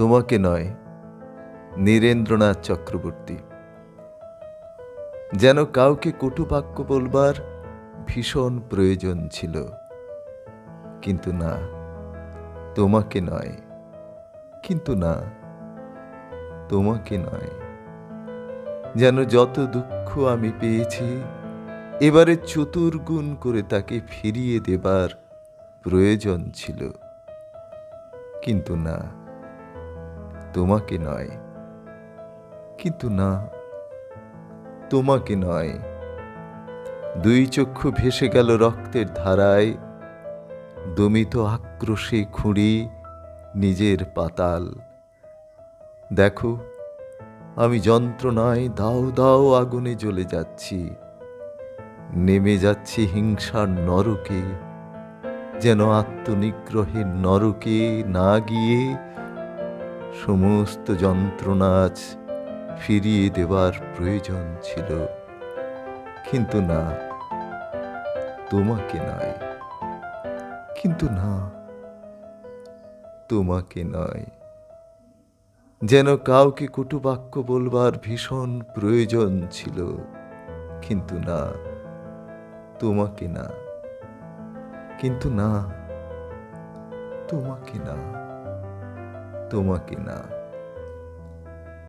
তোমাকে নয়, নীরেন্দ্রনাথ চক্রবর্তী। যেন কাউকে কটুবাক্য বলবার ভীষণ প্রয়োজন ছিল। কিন্তু না, তোমাকে নয়, কিন্তু না, তোমাকে নয়। যেন যত দুঃখ আমি পেয়েছি, এবারে চতুর্গুণ করে তাকে ফিরিয়ে দেবার প্রয়োজন ছিল। কিন্তু না তোমাকে নয়। কিন্তু না, তোমাকে নয়। দুই চক্ষু ভেসে গেল রক্তের ধারায়, দমিত আক্রোশে খুঁড়ি নিজের পাতাল। দেখো, আমি যন্ত্রণায় দাও দাও আগুনে জ্বলে যাচ্ছি। নেমে যাচ্ছি হিংসার নরকে, যেন আত্মনিগ্রহের নরকে না গিয়ে সমস্ত যন্ত্রণা ফিরিয়ে দেবার প্রয়োজন ছিল। কিন্তু না, তোমাকে নয়। কিন্তু না, তোমাকে নয়। যেন কাউকে কটুবাক্য বলবার ভীষণ প্রয়োজন ছিল, কিন্তু না, তোমাকে না। কিন্তু না, তোমাকে না। তোমাকে না।